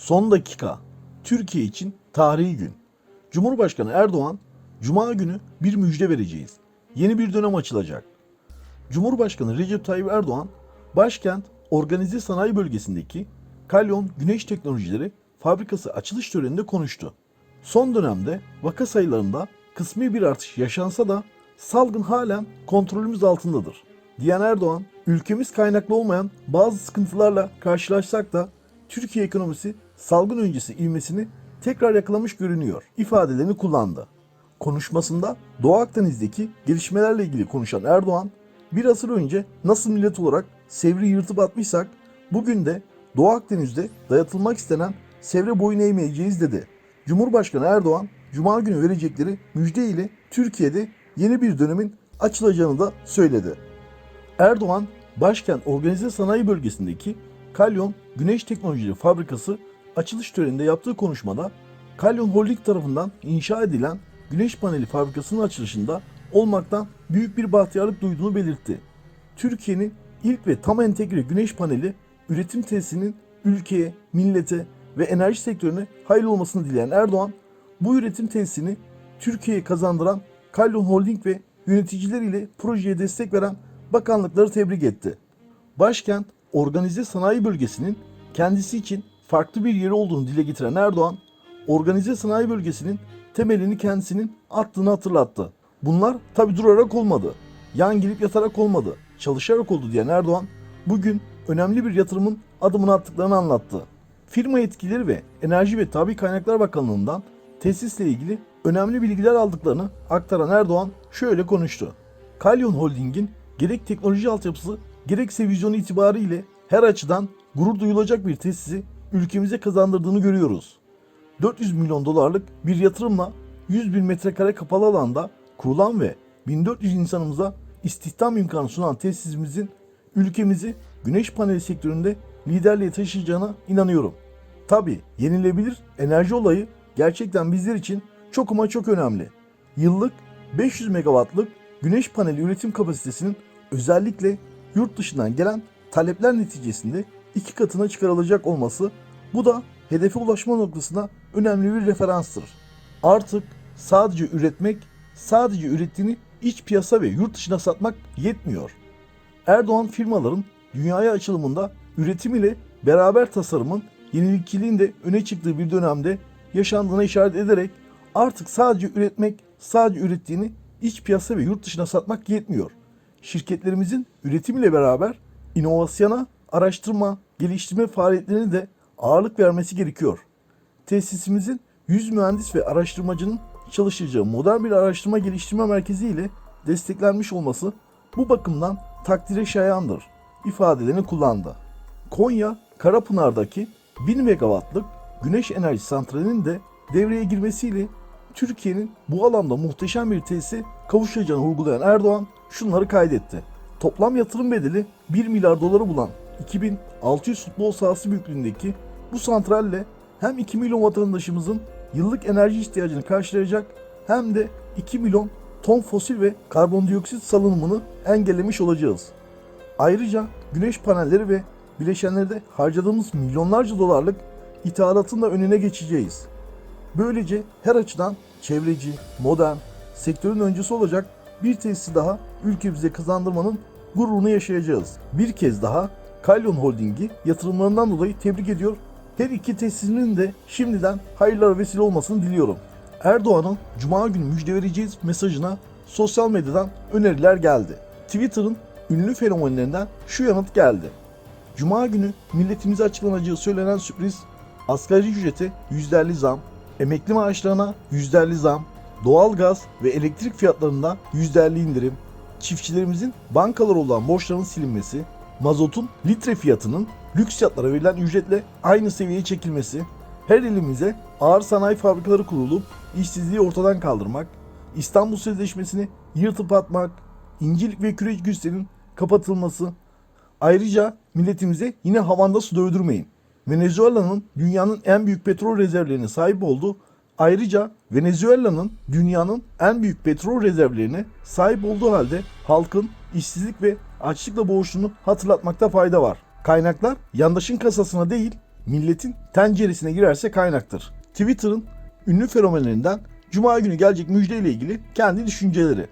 Son dakika. Türkiye için tarihi gün. Cumhurbaşkanı Erdoğan, Cuma günü bir müjde vereceğiz. Yeni bir dönem açılacak. Cumhurbaşkanı Recep Tayyip Erdoğan, başkent Organize Sanayi Bölgesi'ndeki Kalyon Güneş Teknolojileri Fabrikası açılış töreninde konuştu. Son dönemde vaka sayılarında kısmi bir artış yaşansa da salgın halen kontrolümüz altındadır. Diyen Erdoğan, ülkemiz kaynaklı olmayan bazı sıkıntılarla karşılaşsak da Türkiye ekonomisi salgın öncesi ivmesini tekrar yakalamış görünüyor ifadelerini kullandı. Konuşmasında Doğu Akdeniz'deki gelişmelerle ilgili konuşan Erdoğan, bir asır önce nasıl millet olarak Sevri yırtıp atmışsak, bugün de Doğu Akdeniz'de dayatılmak istenen Sevre boyun eğmeyeceğiz dedi. Cumhurbaşkanı Erdoğan, Cuma günü verecekleri müjde ile Türkiye'de yeni bir dönemin açılacağını da söyledi. Erdoğan, başkent Organize Sanayi Bölgesi'ndeki Kalyon Güneş Teknolojileri Fabrikası açılış töreninde yaptığı konuşmada Kalyon Holding tarafından inşa edilen güneş paneli fabrikasının açılışında olmaktan büyük bir bahtiyarlık duyduğunu belirtti. Türkiye'nin ilk ve tam entegre güneş paneli üretim tesisinin ülkeye, millete ve enerji sektörüne hayırlı olmasını dileyen Erdoğan, bu üretim tesisini Türkiye'ye kazandıran Kalyon Holding ve yöneticileriyle projeye destek veren bakanlıkları tebrik etti. Başkent organize sanayi bölgesinin kendisi için farklı bir yeri olduğunu dile getiren Erdoğan, organize sanayi bölgesinin temelini kendisinin attığını hatırlattı. Bunlar tabi durarak olmadı. Yan gelip yatarak olmadı. Çalışarak oldu diyen Erdoğan, bugün önemli bir yatırımın adımını attıklarını anlattı. Firma yetkileri ve Enerji ve Tabi Kaynaklar Bakanlığı'ndan tesisle ilgili önemli bilgiler aldıklarını aktaran Erdoğan şöyle konuştu. Kalyon Holding'in gerek teknoloji altyapısı gerekse vizyonu itibariyle her açıdan gurur duyulacak bir tesisi ülkemize kazandırdığını görüyoruz. 400 milyon dolarlık bir yatırımla 100 bin metrekare kapalı alanda kurulan ve 1400 insanımıza istihdam imkanı sunan tesisimizin ülkemizi güneş paneli sektöründe liderliğe taşıyacağına inanıyorum. Tabi yenilebilir enerji olayı gerçekten bizler için çok ama çok önemli. Yıllık 500 megawattlık güneş paneli üretim kapasitesinin özellikle yurt dışından gelen talepler neticesinde iki katına çıkarılacak olması bu da hedefe ulaşma noktasına önemli bir referanstır. Artık sadece üretmek, sadece ürettiğini iç piyasa ve yurt dışına satmak yetmiyor. Erdoğan firmaların dünyaya açılımında üretim ile beraber tasarımın yenilikçiliğin de öne çıktığı bir dönemde yaşandığına işaret ederek artık sadece üretmek, sadece ürettiğini iç piyasa ve yurt dışına satmak yetmiyor. Şirketlerimizin üretim ile beraber inovasyona, araştırma, geliştirme faaliyetlerine de ağırlık vermesi gerekiyor. Tesisimizin 100 mühendis ve araştırmacının çalışacağı modern bir araştırma geliştirme merkezi ile desteklenmiş olması bu bakımdan takdire şayandır ifadelerini kullandı. Konya Karapınar'daki 1000 megawattlık güneş enerji santralinin de devreye girmesiyle Türkiye'nin bu alanda muhteşem bir tesise kavuşacağını vurgulayan Erdoğan şunları kaydetti. Toplam yatırım bedeli 1 milyar doları bulan 2600 futbol sahası büyüklüğündeki bu santralle hem 2 milyon vatandaşımızın yıllık enerji ihtiyacını karşılayacak hem de 2 milyon ton fosil ve karbondioksit salınımını engellemiş olacağız. Ayrıca güneş panelleri ve bileşenlerde harcadığımız milyonlarca dolarlık ithalatın da önüne geçeceğiz. Böylece her açıdan çevreci, modern, sektörün öncüsü olacak bir tesisi daha ülkemize kazandırmanın gururunu yaşayacağız. Bir kez daha Kalyon Holding'i yatırımlarından dolayı tebrik ediyor. Her iki tesisinin de şimdiden hayırlara vesile olmasını diliyorum. Erdoğan'ın Cuma günü müjde vereceğiz mesajına sosyal medyadan öneriler geldi. Twitter'ın ünlü fenomenlerinden şu yanıt geldi. Cuma günü milletimize açıklanacağı söylenen sürpriz asgari ücrete %50 zam, emekli maaşlarına %50 zam, doğalgaz ve elektrik fiyatlarında %50 indirim, çiftçilerimizin bankalar olan borçlarının silinmesi, mazotun litre fiyatının lüks fiyatlara verilen ücretle aynı seviyeye çekilmesi, her ilimize ağır sanayi fabrikaları kurulup işsizliği ortadan kaldırmak, İstanbul Sözleşmesi'ni yırtıp atmak, İncilik ve Küreç Güçler'in kapatılması, ayrıca milletimize yine havanda su dövdürmeyin. Venezuela'nın dünyanın en büyük petrol rezervlerine sahip olduğu Ayrıca Venezuela'nın dünyanın en büyük petrol rezervlerine sahip olduğu halde halkın işsizlik ve açlıkla boğuştuğunu hatırlatmakta fayda var. Kaynaklar yandaşın kasasına değil milletin tenceresine girerse kaynaktır. Twitter'ın ünlü fenomenlerinden Cuma günü gelecek müjdeyle ilgili kendi düşünceleri.